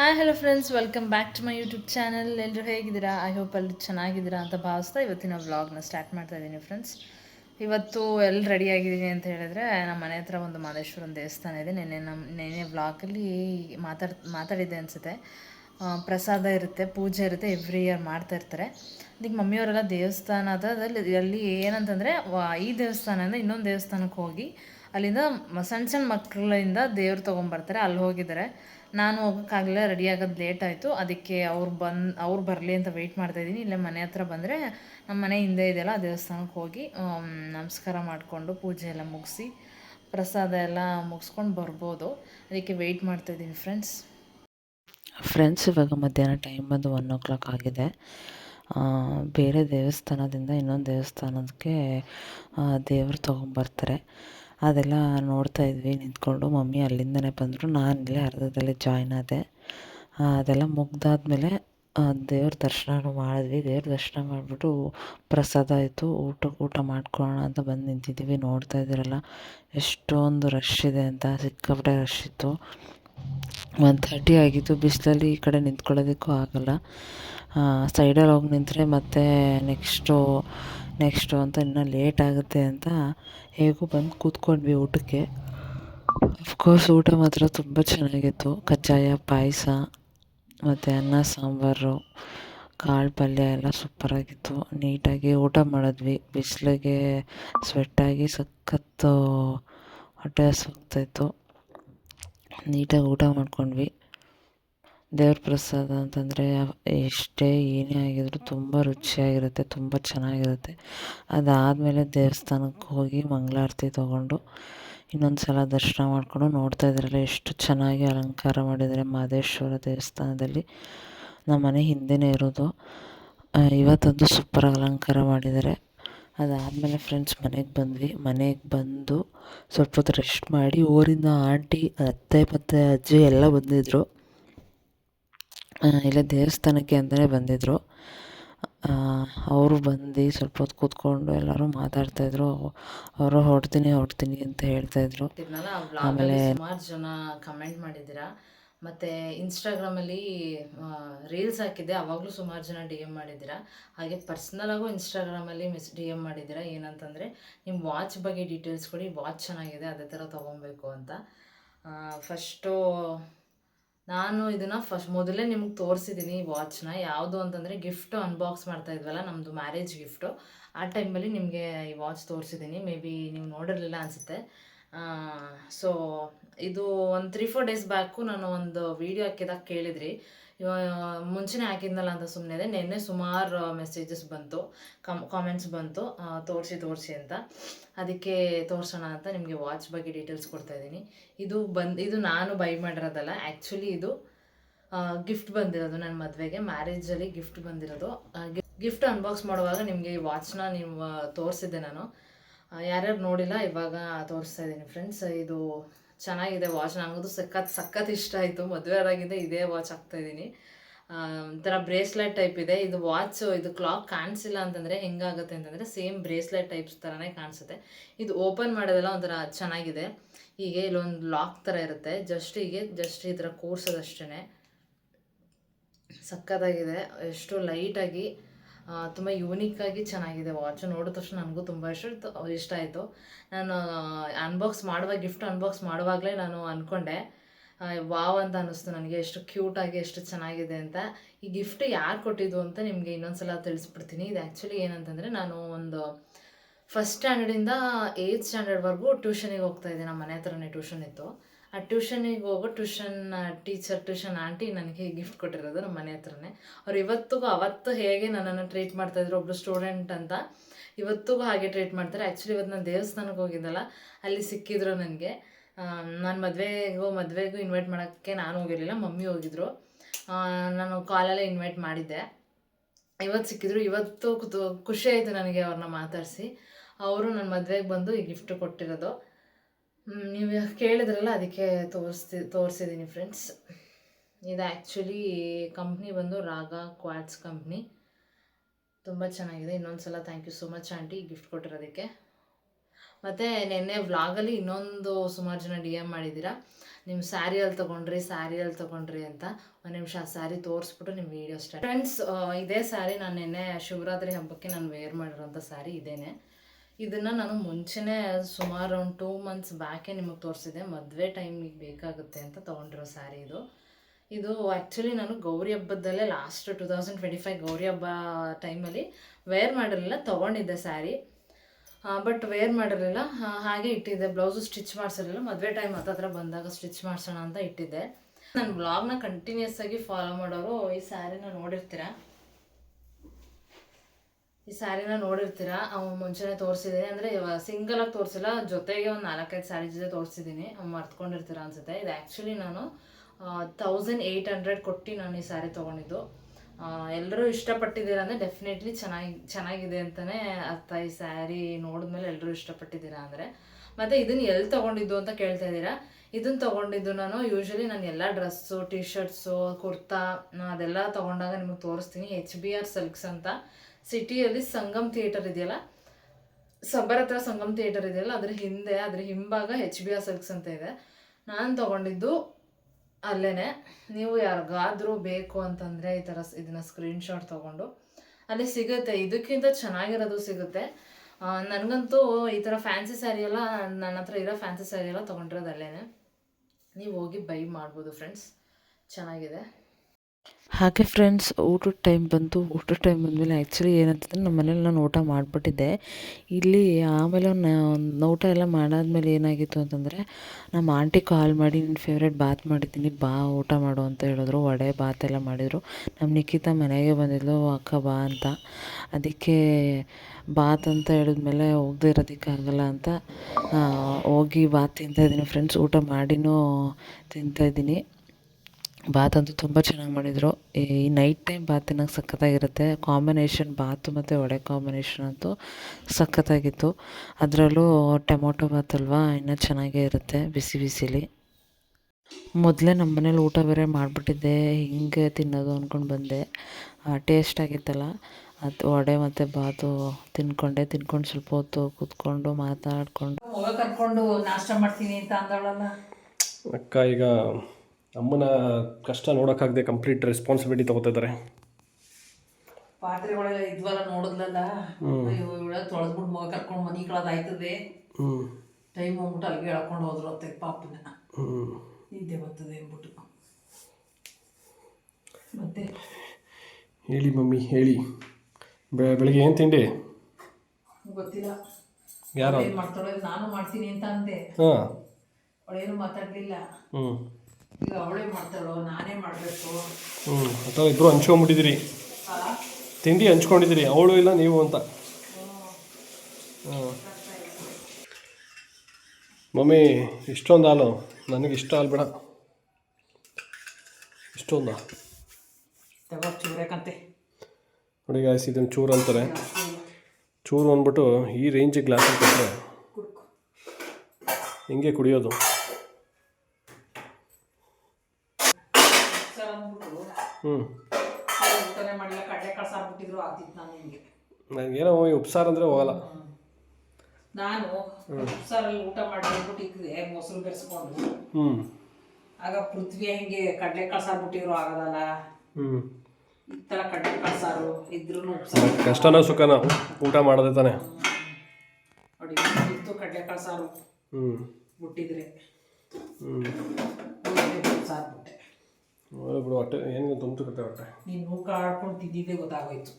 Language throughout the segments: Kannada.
Hi hello friends welcome back to my YouTube channel ಎಲ್ಲರೂ ಹೇಗಿದ್ದೀರಾ? ಐ ಹೋಪ್ ಅಲ್ಲಿ ಚೆನ್ನಾಗಿದ್ದೀರಾ ಅಂತ ಭಾವಿಸ್ತಾ ಇವತ್ತಿನ ವ್ಲಾಗ್ನ ಸ್ಟಾರ್ಟ್ ಮಾಡ್ತಾ ಇದ್ದೀನಿ ಫ್ರೆಂಡ್ಸ್ ಇವತ್ತು ಎಲ್ಲಿ ರೆಡಿ ಆಗಿದ್ದೀನಿ ಅಂತ ಹೇಳಿದ್ರೆ ನಮ್ಮ ಮನೆ ಹತ್ರ ಒಂದು ಮಾದೇಶ್ವರನ ದೇವಸ್ಥಾನ ಇದೆ. ನೆನ್ನೆ ನಮ್ಮ ನೆನ್ನೆ ವ್ಲಾಗಲ್ಲಿ ಮಾತಾಡ್, ಮಾತಾಡಿದ್ದೆ ಅನಿಸುತ್ತೆ. ಪ್ರಸಾದ ಇರುತ್ತೆ, ಪೂಜೆ ಇರುತ್ತೆ ಎವ್ರಿ ಇಯರ್ ಮಾಡ್ತಾ ಇರ್ತಾರೆ. ಅದಕ್ಕೆ ಮಮ್ಮಿಯವರೆಲ್ಲ ದೇವಸ್ಥಾನದಲ್ಲಿ, ಅಲ್ಲಿ ಏನಂತಂದರೆ ಈ ದೇವಸ್ಥಾನದಿಂದ ಇನ್ನೊಂದು ದೇವಸ್ಥಾನಕ್ಕೆ ಹೋಗಿ, ಅಲ್ಲಿಂದ ಸಣ್ಣ ಸಣ್ಣ ಮಕ್ಕಳಿಂದ ದೇವ್ರು ತೊಗೊಂಬರ್ತಾರೆ. ಅಲ್ಲಿ ಹೋಗಿದ್ದಾರೆ. ನಾನು ಹೋಗೋಕ್ಕಾಗಲಿಲ್ಲ ರೆಡಿ ಆಗೋದು ಲೇಟ್ ಆಯಿತು. ಅದಕ್ಕೆ ಅವ್ರು ಬಂದು, ಅವ್ರು ಬರಲಿ ಅಂತ ವೆಯ್ಟ್ ಮಾಡ್ತಾಯಿದ್ದೀನಿ ಇಲ್ಲೇ ಮನೆ ಹತ್ರ ಬಂದರೆ ನಮ್ಮ ಮನೆ ಹಿಂದೆ ಇದೆಯಲ್ಲ ದೇವಸ್ಥಾನಕ್ಕೆ ಹೋಗಿ ನಮಸ್ಕಾರ ಮಾಡಿಕೊಂಡು ಪೂಜೆ ಎಲ್ಲ ಮುಗಿಸಿ, ಪ್ರಸಾದ ಎಲ್ಲ ಮುಗಿಸ್ಕೊಂಡು ಬರ್ಬೋದು. ಅದಕ್ಕೆ ವೆಯ್ಟ್ ಮಾಡ್ತಾಯಿದ್ದೀನಿ ಫ್ರೆಂಡ್ಸ್ ಫ್ರೆಂಡ್ಸ್ ಇವಾಗ ಮಧ್ಯಾಹ್ನ ಟೈಮ್ ಬಂದು ಒನ್ ಓ ಕ್ಲಾಕ್ ಆಗಿದೆ ಬೇರೆ ದೇವಸ್ಥಾನದಿಂದ ಇನ್ನೊಂದು ದೇವಸ್ಥಾನಕ್ಕೆ ದೇವರು ತೊಗೊಂಬರ್ತಾರೆ ಅದೆಲ್ಲ ನೋಡ್ತಾ ಇದ್ವಿ, ನಿಂತ್ಕೊಂಡು. ಮಮ್ಮಿ ಅಲ್ಲಿಂದನೇ ಬಂದರು. ನಾನು ಇಲ್ಲೇ ಅರ್ಧದಲ್ಲೇ ಜಾಯ್ನ್ ಆದೆ. ಅದೆಲ್ಲ ಮುಗ್ದಾದ್ಮೇಲೆ ದೇವ್ರ ದರ್ಶನ ಮಾಡಿದ್ವಿ. ದೇವ್ರ ದರ್ಶನ ಮಾಡಿಬಿಟ್ಟು ಪ್ರಸಾದ ಆಯಿತು. ಊಟ ಊಟ ಮಾಡ್ಕೊಳ್ಳೋಣ ಅಂತ ಬಂದು ನಿಂತಿದ್ದೀವಿ. ನೋಡ್ತಾ ಇದ್ದೀರಲ್ಲ, ಎಷ್ಟೊಂದು ರಶ್ ಇದೆ ಅಂತ. ಸಿಕ್ಕಾಪಟ್ಟೆ ರಶ್ ಇತ್ತು. ಒನ್ ಥರ್ಟಿ ಆಗಿತ್ತು. ಬಿಸಿಲಲ್ಲಿ ಈ ಕಡೆ ನಿಂತ್ಕೊಳ್ಳೋದಕ್ಕೂ ಆಗಲ್ಲ. ಸೈಡಲ್ಲಿ ಹೋಗಿ ನಿಂತರೆ ಮತ್ತೆ ನೆಕ್ಸ್ಟು ನೆಕ್ಸ್ಟು ಅಂತ ಇನ್ನೂ ಲೇಟ್ ಆಗುತ್ತೆ ಅಂತ ಹೇಗೂ ಬಂದು ಕೂತ್ಕೊಂಡ್ವಿ ಊಟಕ್ಕೆ. ಅಫ್ಕೋರ್ಸ್ ಊಟ ಮಾತ್ರ ತುಂಬ ಚೆನ್ನಾಗಿತ್ತು. ಕಜ್ಜಾಯ, ಪಾಯಸ, ಮತ್ತು ಅನ್ನ, ಸಾಂಬಾರು, ಕಾಳು ಪಲ್ಯ ಎಲ್ಲ ಸೂಪರಾಗಿತ್ತು. ನೀಟಾಗಿ ಊಟ ಮಾಡಿದ್ವಿ. ಬಿಸಿಲಿಗೆ ಸ್ವೆಟ್ಟಾಗಿ ಸಖತ್ತು ಹೊಟ್ಟೆ ಹಸ್ವಾಗ್ತಾಯಿತ್ತು ನೀಟಾಗಿ ಊಟ ಮಾಡ್ಕೊಂಡ್ವಿ. ದೇವ್ರ ಪ್ರಸಾದ ಅಂತಂದರೆ ಎಷ್ಟೇ ಏನೇ ಆಗಿದ್ರೂ ತುಂಬ ರುಚಿಯಾಗಿರುತ್ತೆ, ತುಂಬ ಚೆನ್ನಾಗಿರುತ್ತೆ. ಅದಾದಮೇಲೆ ದೇವಸ್ಥಾನಕ್ಕೆ ಹೋಗಿ ಮಂಗಳಾರತಿ ತೊಗೊಂಡು ಇನ್ನೊಂದು ಸಲ ದರ್ಶನ ಮಾಡಿಕೊಂಡು ನೋಡ್ತಾ ಇದ್ರಲ್ಲ ಎಷ್ಟು ಚೆನ್ನಾಗಿ ಅಲಂಕಾರ ಮಾಡಿದರೆ ಮಹದೇಶ್ವರ ದೇವಸ್ಥಾನದಲ್ಲಿ. ನಮ್ಮ ಮನೆ ಹಿಂದೆನೇ ಇರೋದು. ಇವತ್ತಂತೂ ಸೂಪರ್ ಅಲಂಕಾರ ಮಾಡಿದ್ದಾರೆ. ಅದಾದಮೇಲೆ ಫ್ರೆಂಡ್ಸ್ ಮನೆಗೆ ಬಂದ್ವಿ. ಮನೆಗೆ ಬಂದು ಸ್ವಲ್ಪ ಹೊತ್ತು ರೆಸ್ಟ್ ಮಾಡಿ ಊರಿಂದ ಆಂಟಿ, ಅತ್ತೆ ಮತ್ತು ಅಜ್ಜಿ ಎಲ್ಲ ಬಂದಿದ್ದರು ಇಲ್ಲೇ ದೇವಸ್ಥಾನಕ್ಕೆ ಅಂತಲೇ ಬಂದಿದ್ದರು ಅವರು ಬಂದು ಸ್ವಲ್ಪ ಹೊತ್ತು ಕೂತ್ಕೊಂಡು ಎಲ್ಲರೂ ಮಾತಾಡ್ತಾಯಿದ್ರು ಅವರು ಹೊಡ್ತೀನಿ ಹೊಡ್ತೀನಿ ಅಂತ ಹೇಳ್ತಾಯಿದ್ರು ಆಮೇಲೆ ಸುಮಾರು ಜನ ಕಮೆಂಟ್ ಮಾಡಿದ್ದೀರಾ? ಮತ್ತು ಇನ್ಸ್ಟಾಗ್ರಾಮಲ್ಲಿ ರೀಲ್ಸ್ ಹಾಕಿದ್ದೆ. ಅವಾಗಲೂ ಸುಮಾರು ಜನ ಡಿ ಎಂ ಮಾಡಿದ್ದೀರಾ? ಹಾಗೆ ಪರ್ಸ್ನಲಾಗೂ ಇನ್ಸ್ಟಾಗ್ರಾಮಲ್ಲಿ ಮಿಸ್ ಡಿ ಎಂ ಮಾಡಿದ್ದೀರಾ? ಏನಂತಂದರೆ ನಿಮ್ಮ ವಾಚ್ ಬಗ್ಗೆ ಡೀಟೇಲ್ಸ್ ಕೊಡಿ. ವಾಚ್ ಚೆನ್ನಾಗಿದೆ ಅದೇ ಥರ ತೊಗೊಬೇಕು ಅಂತ. ಫಸ್ಟು ನಾನು ಇದನ್ನು ಫಸ್ಟ್ ಮೊದಲೇ ನಿಮ್ಗೆ ತೋರಿಸಿದ್ದೀನಿ ವಾಚ್ನ. ಯಾವುದು ಅಂತಂದರೆ ಗಿಫ್ಟು ಅನ್ಬಾಕ್ಸ್ ಮಾಡ್ತಾ ಇದ್ವಲ್ಲ ನಮ್ಮದು ಮ್ಯಾರೇಜ್ ಗಿಫ್ಟು ಆ ಟೈಮಲ್ಲಿ ನಿಮಗೆ ಈ ವಾಚ್ ತೋರಿಸಿದ್ದೀನಿ ಮೇ ಬಿ ನೀವು ನೋಡಿರಲಿಲ್ಲ ಅನಿಸುತ್ತೆ. ಸೊ ಇದು ಒಂದು ತ್ರೀ ಫೋರ್ ಡೇಸ್ ಬ್ಯಾಕು ನಾನು ಒಂದು ವೀಡಿಯೋ ಹಾಕಿದಾಗ ಕೇಳಿದ್ರಿ. ಮುಂಚೆನೇ ಹಾಕಿದ್ನಲ್ಲ ಅಂತ ಸುಮ್ಮನೆ ನಿನ್ನೆ ಸುಮಾರು ಮೆಸೇಜಸ್ ಬಂತು. ಕಮ್ ಕಾಮೆಂಟ್ಸ್ ಬಂತು. ತೋರಿಸಿ ತೋರಿಸಿ ಅಂತ. ಅದಕ್ಕೆ ತೋರಿಸೋಣ ಅಂತ ನಿಮಗೆ ವಾಚ್ ಬಗ್ಗೆ ಡೀಟೇಲ್ಸ್ ಕೊಡ್ತಾ ಇದ್ದೀನಿ. ಇದು ಬಂದು, ಇದು ನಾನು ಬೈ ಮಾಡಿರೋದಲ್ಲ. ಆ್ಯಕ್ಚುಲಿ ಇದು ಗಿಫ್ಟ್ ಬಂದಿರೋದು ನನ್ನ ಮದುವೆಗೆ. ಮ್ಯಾರೇಜಲ್ಲಿ ಗಿಫ್ಟ್ ಬಂದಿರೋದು. ಗಿಫ್ಟ್ ಅನ್ಬಾಕ್ಸ್ ಮಾಡುವಾಗ ನಿಮಗೆ ಈ ವಾಚ್ನ ನೀವು ತೋರಿಸಿದ್ದೆ ನಾನು. ಯಾರ್ಯಾರು ನೋಡಿಲ್ಲ, ಇವಾಗ ತೋರಿಸ್ತಾ ಇದ್ದೀನಿ ಫ್ರೆಂಡ್ಸ್ ಇದು ಚೆನ್ನಾಗಿದೆ ವಾಚ್. ನನಗದು ಸಖತ್ ಸಖತ್ ಇಷ್ಟ ಆಯಿತು. ಮದುವೆ ಆದಾಗಿದೆ ಇದೇ ವಾಚ್ ಹಾಕ್ತಾಯಿದ್ದೀನಿ ಒಂಥರ ಬ್ರೇಸ್ಲೆಟ್ ಟೈಪ್ ಇದೆ. ಇದು ವಾಚ್, ಇದು ಕ್ಲಾಕ್ ಕಾಣಿಸಿಲ್ಲ ಅಂತಂದರೆ ಹೆಂಗಾಗುತ್ತೆ ಅಂತಂದರೆ ಸೇಮ್ ಬ್ರೇಸ್ಲೆಟ್ ಟೈಪ್ಸ್ ಥರನೇ ಕಾಣಿಸುತ್ತೆ. ಇದು ಓಪನ್ ಮಾಡೋದೆಲ್ಲ ಒಂಥರ ಚೆನ್ನಾಗಿದೆ. ಹೀಗೆ ಇಲ್ಲೊಂದು ಲಾಕ್ ಥರ ಇರುತ್ತೆ. ಜಸ್ಟ್ ಹೀಗೆ, ಜಸ್ಟ್ ಈ ಥರ ಕೂರ್ಸೋದಷ್ಟೇ ಸಖತ್ತಾಗಿದೆ. ಎಷ್ಟು ಲೈಟಾಗಿ ತುಂಬ ಆಗಿ ಚೆನ್ನಾಗಿದೆ ವಾಚು ನೋಡಿದ ತಕ್ಷಣ ನನಗೂ ತುಂಬ ಇಷ್ಟ ಇಷ್ಟ ಆಯಿತು. ನಾನು ಅನ್ಬಾಕ್ಸ್ ಮಾಡುವಾಗ ಗಿಫ್ಟ್ ಅನ್ಬಾಕ್ಸ್ ಮಾಡುವಾಗಲೇ ನಾನು ಅಂದ್ಕೊಂಡೆ ವಾವ್ ಅಂತ ಅನ್ನಿಸ್ತು ನನಗೆ, ಎಷ್ಟು ಕ್ಯೂಟಾಗಿ ಎಷ್ಟು ಚೆನ್ನಾಗಿದೆ ಅಂತ. ಈ ಗಿಫ್ಟ್ ಯಾರು ಕೊಟ್ಟಿದ್ದು ಅಂತ ನಿಮಗೆ ಇನ್ನೊಂದು ಸಲ ತಿಳಿಸ್ಬಿಡ್ತೀನಿ. ಇದು ಆ್ಯಕ್ಚುಲಿ ಏನಂತಂದರೆ ನಾನು ಒಂದು ಫಸ್ಟ್ ಸ್ಟ್ಯಾಂಡರ್ಡಿಂದ ಏಯ್ತ್ ಸ್ಟ್ಯಾಂಡರ್ಡ್ವರೆಗೂ ಟ್ಯೂಷನಿಗೆ ಹೋಗ್ತಾ ಇದ್ದೆ. ನಮ್ಮ ಮನೆ ಹತ್ರನೇ ಟ್ಯೂಷನ್ ಇತ್ತು. ಆ ಟ್ಯೂಷನಿಗೆ ಹೋಗೋ ಟ್ಯೂಷನ್ ಟೀಚರ್ ಟ್ಯೂಷನ್ ಆಂಟಿ ನನಗೆ ಗಿಫ್ಟ್ ಕೊಟ್ಟಿರೋದು ನಮ್ಮ ಮನೆ ಹತ್ರನೇ. ಅವ್ರು ಇವತ್ತಿಗೂ, ಅವತ್ತು ಹೇಗೆ ನನ್ನನ್ನು ಟ್ರೀಟ್ ಮಾಡ್ತಾಯಿದ್ರು ಒಬ್ಬರು ಸ್ಟೂಡೆಂಟ್ ಅಂತ, ಇವತ್ತಿಗೂ ಹಾಗೆ ಟ್ರೀಟ್ ಮಾಡ್ತಾರೆ. ಆ್ಯಕ್ಚುಲಿ ಇವತ್ತು ನಾನು ದೇವಸ್ಥಾನಕ್ಕೆ ಹೋಗಿದ್ದಲ್ಲ, ಅಲ್ಲಿ ಸಿಕ್ಕಿದ್ರು ನನಗೆ. ನಾನು ಮದುವೆಗೂ ಮದುವೆಗೂ ಇನ್ವೈಟ್ ಮಾಡೋಕ್ಕೆ ನಾನು ಹೋಗಿರಲಿಲ್ಲ, ಮಮ್ಮಿ ಹೋಗಿದ್ರು. ನಾನು ಕಾಲಲ್ಲೇ ಇನ್ವೈಟ್ ಮಾಡಿದ್ದೆ. ಇವತ್ತು ಸಿಕ್ಕಿದ್ರು, ಇವತ್ತು ಖುಷಿ ಆಯಿತು ನನಗೆ ಅವ್ರನ್ನ ಮಾತಾಡಿಸಿ. ಅವರು ನನ್ನ ಮದುವೆಗೆ ಬಂದು ಈ ಗಿಫ್ಟ್ ಕೊಟ್ಟಿರೋದು. ನೀವು ಕೇಳಿದ್ರಲ್ಲ ಅದಕ್ಕೆ ತೋರಿಸ್ತಿ ತೋರಿಸಿದ್ದೀನಿ ಫ್ರೆಂಡ್ಸ್ ಇದು ಆ್ಯಕ್ಚುಲಿ ಕಂಪ್ನಿ ಬಂದು ರಾಗ ಕ್ವಾಡ್ಸ್ ಕಂಪ್ನಿ ತುಂಬ ಚೆನ್ನಾಗಿದೆ. ಇನ್ನೊಂದು ಸಲ thank you so much aunty gift ಕೊಟ್ಟಿರೋದಕ್ಕೆ. ಮತ್ತು ನಿನ್ನೆ ವ್ಲಾಗಲ್ಲಿ ಇನ್ನೊಂದು ಸುಮಾರು ಜನ ಡಿ ಎಂ ಮಾಡಿದ್ದೀರಾ? ನಿಮ್ಮ ಸ್ಯಾರಿಯಲ್ಲಿ ತೊಗೊಂಡ್ರಿ ಸ್ಯಾರಿಯಲ್ಲಿ ತೊಗೊಂಡ್ರಿ ಅಂತ. ಒಂದು ನಿಮಿಷ ಆ ಸ್ಯಾರಿ ತೋರಿಸ್ಬಿಟ್ಟು ನಿಮ್ಮ ವೀಡಿಯೋ ಸ್ಟಾರ್ಟ್ ಫ್ರೆಂಡ್ಸ್ ಇದೇ ಸ್ಯಾರಿ ನಾನು ನಿನ್ನೆ ಶಿವರಾತ್ರಿ ಹಬ್ಬಕ್ಕೆ ನಾನು ವೇರ್ ಮಾಡಿರೋಂಥ ಸ್ಯಾರಿ ಇದೇನೆ. ಇದನ್ನು ನಾನು ಮುಂಚೆನೇ ಸುಮಾರು ಒಂದು ಟೂ ಮಂತ್ಸ್ ಬ್ಯಾಕೆ ನಿಮಗೆ ತೋರಿಸಿದೆ ಮದುವೆ ಟೈಮಿಗೆ ಬೇಕಾಗುತ್ತೆ ಅಂತ ತೊಗೊಂಡಿರೋ ಸ್ಯಾರಿ ಇದು. ಇದು ಆ್ಯಕ್ಚುಲಿ ನಾನು Gauri ಹಬ್ಬದಲ್ಲೇ last two thousand twenty five Gauri ಹಬ್ಬ ಟೈಮಲ್ಲಿ ವೇರ್ ಮಾಡಿರಲಿಲ್ಲ, ತೊಗೊಂಡಿದ್ದೆ ಸ್ಯಾರಿ ಬಟ್ ವೇರ್ ಮಾಡಿರಲಿಲ್ಲ. ಹಾಗೆ ಇಟ್ಟಿದ್ದೆ. ಬ್ಲೌಸು ಸ್ಟಿಚ್ ಮಾಡಿಸಿರಲಿಲ್ಲ. ಮದುವೆ ಟೈಮ್ ಹತ್ತತ್ರ ಬಂದಾಗ ಸ್ಟಿಚ್ ಮಾಡಿಸೋಣ ಅಂತ ಇಟ್ಟಿದ್ದೆ. ನನ್ನ ಬ್ಲಾಗ್ನ ಕಂಟಿನ್ಯೂಸ್ ಆಗಿ ಫಾಲೋ ಮಾಡೋರು ಈ ಸ್ಯಾರಿನ ನೋಡಿರ್ತೀರಾ? ಈ ಸ್ಯಾರಿನ ನೋಡಿರ್ತೀರಾ? ಅವ್ ಮುಂಚೆನೇ ತೋರಿಸಿದ್ದೀನಿ. ಅಂದರೆ ಸಿಂಗಲ್ ಆಗಿ ತೋರಿಸಿಲ್ಲ. ಜೊತೆಗೆ ಒಂದು ನಾಲ್ಕೈದು ಸ್ಯಾರಿ ಜೊತೆ ತೋರಿಸಿದ್ದೀನಿ. ಮರ್ತ್ಕೊಂಡಿರ್ತೀರ ಅನ್ಸುತ್ತೆ. ಇದು ಆ್ಯಕ್ಚುಲಿ ನಾನು ತೌಸಂಡ್ ಏಯ್ಟ್ ಹಂಡ್ರೆಡ್ ಕೊಟ್ಟು ನಾನು ಈ ಸ್ಯಾರಿ ತೊಗೊಂಡಿದ್ದು. ಎಲ್ಲರೂ ಇಷ್ಟಪಟ್ಟಿದ್ದೀರ ಅಂದರೆ ಡೆಫಿನೆಟ್ಲಿ ಚೆನ್ನಾಗಿ, ಚೆನ್ನಾಗಿದೆ ಅಂತಲೇ ಅರ್ಥ. ಈ ಸ್ಯಾರಿ ನೋಡಿದ್ಮೇಲೆ ಎಲ್ಲರೂ ಇಷ್ಟಪಟ್ಟಿದ್ದೀರಾ ಅಂದರೆ. ಮತ್ತು ಇದನ್ನು ಎಲ್ಲಿ ತೊಗೊಂಡಿದ್ದು ಅಂತ ಕೇಳ್ತಾ ಇದ್ದೀರಾ? ಇದನ್ನು ತೊಗೊಂಡಿದ್ದು ನಾನು. ಯೂಶ್ವಲಿ ನಾನು ಎಲ್ಲ ಡ್ರೆಸ್ಸು ಟಿ ಶರ್ಟ್ಸು ಕುರ್ತಾ ಅದೆಲ್ಲ ತೊಗೊಂಡಾಗ ನಿಮಗೆ ತೋರಿಸ್ತೀನಿ. ಎಚ್ ಬಿ ಆರ್ ಸಿಲ್ಕ್ಸ್ ಅಂತ. ಸಿಟಿಯಲ್ಲಿ ಸಂಗಮ್ ಥಿಯೇಟರ್ ಇದೆಯಲ್ಲ? ಸಬ್ಬರ್ ಹತ್ರ ಸಂಗಮ್ ಥಿಯೇಟರ್ ಇದೆಯಲ್ಲ? ಅದ್ರ ಹಿಂದೆ, ಅದ್ರ ಹಿಂಭಾಗ ಎಚ್ ಬಿ ಆರ್ ಸಿಲ್ಕ್ಸ್ ಅಂತ ಇದೆ. ನಾನು ತೊಗೊಂಡಿದ್ದು ಅಲ್ಲೇ ನೀವು ಯಾರಿಗಾದರೂ ಬೇಕು ಅಂತಂದರೆ ಈ ಥರ ಇದನ್ನ ಸ್ಕ್ರೀನ್ಶಾಟ್ ತೊಗೊಂಡು. ಅಲ್ಲಿ ಸಿಗುತ್ತೆ. ಇದಕ್ಕಿಂತ ಚೆನ್ನಾಗಿರೋದು ಸಿಗುತ್ತೆ. ನನಗಂತೂ ಈ ಥರ ಫ್ಯಾನ್ಸಿ ಸ್ಯಾರಿ ಎಲ್ಲ ನನ್ನ ಹತ್ರ ಇರೋ ಫ್ಯಾನ್ಸಿ ಸ್ಯಾರಿ ಎಲ್ಲ ತೊಗೊಂಡಿರೋದು ಅಲ್ಲೇ ನೀವು ಹೋಗಿ ಬೈ ಮಾಡ್ಬೋದು ಫ್ರೆಂಡ್ಸ್ ಚೆನ್ನಾಗಿದೆ. ಹಾಗೆ ಫ್ರೆಂಡ್ಸ್ ಊಟದ ಟೈಮ್ ಬಂತು. ಊಟದ ಟೈಮ್ ಬಂದಮೇಲೆ ಆ್ಯಕ್ಚುಲಿ ಏನಂತಂದ್ರೆ ನಮ್ಮ ಮನೇಲಿ ನಾನು ಊಟ ಮಾಡಿಬಿಟ್ಟಿದ್ದೆ. ಇಲ್ಲಿ ಆಮೇಲೆ ಒಂದು ಊಟ ಎಲ್ಲ ಮಾಡಾದ್ಮೇಲೆ ಏನಾಗಿತ್ತು ಅಂತಂದರೆ ನಮ್ಮ ಆಂಟಿ ಕಾಲ್ ಮಾಡಿ ನಿನ್ನ ಫೇವ್ರೇಟ್ ಬಾತ್ ಮಾಡಿದ್ದೀನಿ, ಬಾ, ಊಟ ಮಾಡು ಅಂತ ಹೇಳಿದ್ರು. ವಡೆ ಬಾತ್ ಎಲ್ಲ ಮಾಡಿದರು. ನಮ್ಮ ನಿಖಿತಾ ಮನೆಗೆ ಬಂದಿದ್ಲು, ಅಕ್ಕ, ಬಾ ಅಂತ. ಅದಕ್ಕೆ ಬಾತ್ ಅಂತ ಹೇಳಿದ್ಮೇಲೆ ಹೋಗದೆ ಇರೋದಕ್ಕಾಗಲ್ಲ ಅಂತ ಹೋಗಿ ಬಾತ್ ತಿಂತಾಯಿದ್ದೀನಿ ಫ್ರೆಂಡ್ಸ್ ಊಟ ಮಾಡಿನೂ ತಿಂತಾಯಿದ್ದೀನಿ ಬಾತ್ ಅಂತೂ ತುಂಬ ಚೆನ್ನಾಗಿ ಮಾಡಿದರು. ಈ ನೈಟ್ ಟೈಮ್ ಬಾತ್ ತಿನ್ನೋಕೆ ಸಖತ್ತಾಗಿರುತ್ತೆ. ಕಾಂಬಿನೇಷನ್ ಬಾತು ಮತ್ತು ವಡೆ ಕಾಂಬಿನೇಷನ್ ಅಂತೂ ಸಖತ್ತಾಗಿತ್ತು. ಅದರಲ್ಲೂ ಟೊಮೊಟೊ ಬಾತ್ ಅಲ್ವಾ ಇನ್ನೂ ಚೆನ್ನಾಗೇ ಇರುತ್ತೆ ಬಿಸಿ ಬಿಸಿಲಿ. ಮೊದಲೇ ನಮ್ಮ ಮನೇಲಿ ಊಟ ಬೇರೆ ಮಾಡಿಬಿಟ್ಟಿದ್ದೆ ಹಿಂಗೆ ತಿನ್ನೋದು ಅಂದ್ಕೊಂಡು ಬಂದೆ. ಟೇಸ್ಟ್ ಆಗಿತ್ತಲ್ಲ ಅದು ವಡೆ ಮತ್ತು ಬಾತು ತಿನ್ಕೊಂಡೆ ತಿನ್ಕೊಂಡು ಸ್ವಲ್ಪ ಹೊತ್ತು ಕೂತ್ಕೊಂಡು ಮಾತಾಡಿಕೊಂಡು. ಕರ್ಕೊಂಡು ನಾಷ್ಟ ಮಾಡ್ತೀನಿ ಅಂತ ಅಂದಳಲ್ಲ. ಅಕ್ಕ ಈಗ ಅಮ್ಮನ ಕಷ್ಟ ನೋಡೋಕ್ಕಾಗದೆ ಕಂಪ್ಲೀಟ್ ರೆಸ್ಪಾನ್ಸಿಬಿಲಿಟಿ ತಗೋತಾ ಇದ್ದಾರೆ ಪಾತ್ರೆಗಳೆಲ್ಲ ಇದ್ವಲ್ಲ ನೋಡಿದ್ಲಲ್ಲ ಇವಳ ತೊಳೆದ್ಬಿಟ್ಟು ಮಗ ಕರ್ಕೊಂಡು ಮನೆ ಕಳದಾಯ್ತದೆ ಹ್ಞೂ ಟೈಮ್ ಹೋಗ್ಬಿಟ್ಟು ಅಲ್ಲಿಗೆ ಹೇಳ್ಕೊಂಡು ಹೋದ್ರು ಅತ್ತೆ ಪಾಪನ. ನಿದ್ದೆ ಬರ್ತದೆ ಅಂದ್ಬಿಟ್ಟು. ಮತ್ತೆ? ಹೇಳಿ ಮಮ್ಮಿ ಹೇಳಿ. ಬೆಳಿಗ್ಗೆ ಏನು ತಿಂಡಿ? ಗೊತ್ತಿಲ್ಲ. ಯಾರು? ಏನು ಮಾಡ್ತಾಳೆ ನಾನು ಮಾಡ್ತೀನಿ ಅಂತ ಅಂದೆ. ಹಾಂ. ಅವಳೇನು ಮಾತಾಡಲಿಲ್ಲ. ಹ್ಞೂ ಈಗ ಅವಳೇ ಮಾಡ್ತಾಳೋ ನಾನೇ ಮಾಡಬೇಕು? ಹ್ಞೂ ಅಥವಾ ಇಬ್ಬರು ಹಂಚ್ಕೊಂಬಿಟ್ಟಿದ್ದೀರಿ. ತಿಂಡಿ ಹಂಚ್ಕೊಂಡಿದ್ದೀರಿ ಅವಳು ಇಲ್ಲ ನೀವು ಅಂತ. ಹಾಂ ಮಮ್ಮಿ ಇಷ್ಟೊಂದು ಹಾಲು ನನಗೆ ಇಷ್ಟ ಹಾಲು ಬೇಡ ಇಷ್ಟೊಂದ ನೋಡಿ ಗಾಯ್ಸ್ ಇದನ್ನು ಚೂರು ಅಂತಾರೆ. ಚೂರು. ಅಂದ್ಬಿಟ್ಟು ಈ ರೇಂಜಿಗೆ ಗ್ಲಾಸ್ ಕೊಟ್ಟರೆ ಹಿಂಗೆ ಕುಡಿಯೋದು ಸರ್ ಅಂದ್ಬಿಟ್ಟು ಹ್ಞೂ ಊಟನೇ ಮಾಡಿಲ್ಲ ಕಡಲೆ ಕಾಳು ಸಾರು ಬಿಟ್ಟಿದ್ರು ಆಗ್ತಿತ್ತು ನಾನು ನಿಮಗೆ. ನನಗೇನೋ ಈ ಉಪ್ಸಾರು ಅಂದರೆ ಹೋಗಲ್ಲ. ನಾನು ಉಪ್ಸಾರಲ್ಲಿ ಊಟ ಮಾಡಿ ಅಂದ್ಬಿಟ್ಟು ಮೊಸರು ಬೆರೆಸ್ಕೊಂಡು. ಹ್ಞೂ ಆಗ ಪೃಥ್ವಿ ಹೆಂಗೆ ಕಡಲೆಕಾಳು ಸಾರು ಬಿಟ್ಟಿದ್ರು ಆಗೋದಲ್ಲ. ಹ್ಞೂ ಈ ಥರ ಕಡಲೆಕಾಳು ಸಾರು ಇದ್ರೂ ಉಪ್ಸಾರು. ಕಷ್ಟನೋ ಸುಖನೋ ಊಟ ಮಾಡದೆ ತಾನೆ. ನೋಡಿ ಇತ್ತು ಕಡಲೆಕಾಳು ಸಾರು ಹ್ಞೂ ಬಿಟ್ಟಿದ್ರೆ ಹ್ಞೂ ಸಾರು ಬಿಡು ಹೊಟ್ಟೆ ಏನು ಕತೆ ಹೊಟ್ಟೆ. ನೀನು ನೂಕ ಆಡ್ಕೊಂಡು ತಿಂದಿದ್ದೆ ಗೊತ್ತಾಗೋಯ್ತು.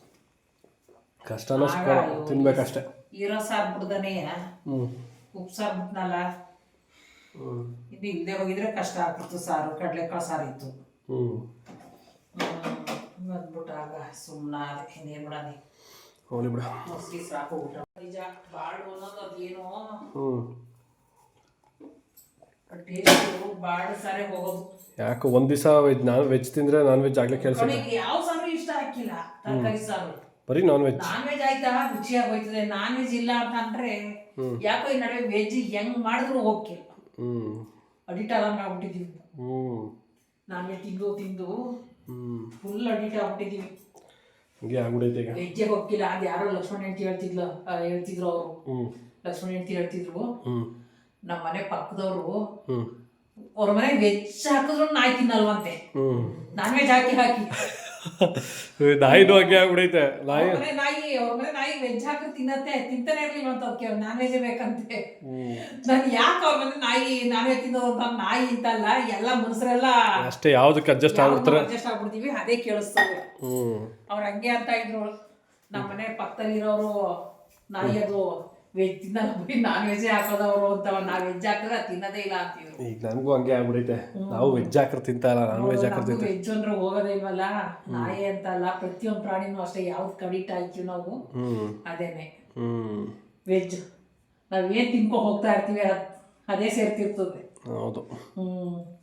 ಕಷ್ಟನೋ ಸುಖನೋ ತಿನ್ಬೇಕಷ್ಟೆ. ಇರೋ ಸಾರ್ ಬಿಡ್ದನೇ ಹ್ಞೂ ಉಪ್ಸಾರು ಬಿಟ್ನಲ್ಲ? ಹ್ಞೂ ಇದು ಇಲ್ಲದೆ ಹೋಗಿದ್ರೆ ಕಷ್ಟ ಆಗ್ತಿತ್ತು ಸಾರು ಕಡಲೆಕಾಳು ಸಾರು ಇತ್ತು. ಹ್ಞೂ ಬಂದ್ಬಿಟ್ಟು ಆಗ ಸುಮ್ಮನೆ ಇನ್ನೇನು ಬಿಡನೆ ಹೋಗ್ಲಿ ಬಿಡ. ಮುಸ್ಲಿ ಸಾಕು ಊಟ. ನಿಜ ಬಾಳು ಅನ್ನೋದು ಅದೇನೋ ಹ್ಞೂ ಟೇಸ್ಟು ಸಾರೇ ಹೋಗೋದು. ಯಾಕೆ ಒಂದ್ ದಿವಸ ವೆಜ್ ನಾನ್ ವೆಜ್ ತಿಂದ್ರೆ ನಾನ್ ವೆಜ್ ಆಗಲೇ ಕೆಲಸ ಕೊನೆಗೆ ಯಾವ ಸಾರು ಇಷ್ಟ ಹಾಕಿಲ್ಲ? ತರಕಾರಿ ಸಾರು. ಬರೀ ನಾನ್ ವೆಜ್ ನಾನ್ ವೆಜ್ ಆಯ್ತಾ? ರುಚಿಯಾಗಿ ಹೋಯ್ತದೆ. ನಾನ್ ವೆಜ್ ಇಲ್ಲ ಅಂತ ಅಂದ್ರೆ ಯಾಕೋ ಈ ನಡುವೆ ವೆಜ್ ಹೆಂಗ್ ಮಾಡಿದ್ರು ಓಕೆ ಹ್ಮ್. ಅಡಿಟ್ ಆದಂಗೆ ಆಗ್ಬಿಟ್ಟಿದೀವಿ. ಹ್ಮ್. ನಾನ್ ವೆಜ್ ತಿಂದು ತಿಂದು ಫುಲ್ ಅಡಿಟ್ ಆಗ್ಬಿಟ್ಟಿದೀವಿ. ಹಂಗೆ ಆಗ್ಬಿಡೈತೆ ಈಗ. ವೆಜ್ಜೇ ಹೋಗಿಲ್ಲ ಅದು ಯಾರೋ ಲಕ್ಷ್ಮಣ ಹೆಂಡತಿ ಹೇಳ್ತಿದ್ಲು ಹೇಳ್ತಿದ್ರು ಅವರು. ಲಕ್ಷ್ಮಣ್ ಲಕ್ಷ್ಮಣ ಹೆಂಡತಿ ಹೇಳ್ತಿದ್ರು. ಹ್ಞೂ ನಮ್ಮ ಮನೆ ಪಕ್ಕದವರು ಅವ್ರ ಮನೆ ವೆಜ್ ಹಾಕಿದ್ರು ನಾಯಿ ತಿನ್ನಲ್ವಂತೆ ನಾನ್ ವೆಜ್ ಹಾಕಿ ಹಾಕಿ. ನಾಯಿನೂ ಹಂಗೆ ಆಗ್ಬಿಡೈತೆ. ನಾಯಿ. ಮನೆ ನಾಯಿ ಅವ್ರ ಮನೆ ನಾಯಿ ವೆಜ್ ಹಾಕಿ ತಿನ್ನತ್ತೆ. ತಿಂತಾನೆ ಇರ್ಲಿಲ್ಲ ಅಂತ ಅವ್ಕೆ ನಾನ್ ವೆಜ್ ಬೇಕಂತೆ. ನಾನು ಯಾಕೆ ಅವ್ರ ಮನೆ ನಾಯಿ ನಾನ್ ವೆಜ್ ತಿನ್ನೋದು ಅಂತ ನಾಯಿ ಅಂತಲ್ಲ ಎಲ್ಲ ಮನುಷ್ಯರೆಲ್ಲ ಅಷ್ಟೇ ಯಾವ್ದಕ್ಕೆ ಅಡ್ಜಸ್ಟ್ ಆಗ್ಬಿಡ್ತಾರೆ. ಅಡ್ಜಸ್ಟ್ ಆಗ್ಬಿಡ್ತೀವಿ ಅದೇ ಕೇಳಿಸ್ತಾರೆ ಅವ್ರ ಹಂಗೆ ಅಂತ ಇದ್ರು. ನಮ್ಮ ಮನೆ ಪಕ್ಕದಲ್ಲಿರೋರು ನಾಯಿ ಅದು ವೆಜ್ ತಿನ್ನಲ್ಲ ಬಿಡಿ ನಾನ್ ವೆಜ್ ಹಾಕೋದವ್ರು ಅಂತ ನಾವ್ ವೆಜ್ ಹಾಕಿದ್ರೆ ತಿನ್ನದೇ ಇಲ್ಲ ಅಂತೀವಿ. ಈಗ ನನಗೂ ಹಂಗೆ ಆಗ್ಬಿಡೈತೆ. ನಾವು ವೆಜ್ ಹಾಕರ್ ತಿಂತ ಇಲ್ಲ ನಾನ್ ವೆಜ್ ಹಾಕರ್ ವೆಜ್ ಅಂದ್ರೆ ಹೋಗೋದೇ ಇಲ್ವಲ್ಲ? ನಾಯಿ ಅಂತ ಅಲ್ಲ ಪ್ರತಿಯೊಂದು ಪ್ರಾಣಿನೂ ಅಷ್ಟೇ ಯಾವ್ದು ಕಡಿಟ್ ಆಯ್ತೀವಿ ನಾವು ಹ್ಞೂ ಅದೇನೆ. ಹ್ಞೂ ವೆಜ್ ನಾವ್ ಏನ್ ತಿನ್ಕೊ ಹೋಗ್ತಾ ಇರ್ತೀವಿ ಅದ್- ಅದೇ ಸೇರ್ತಿರ್ತದೆ. ಹೌದು. ಹ್ಮ್.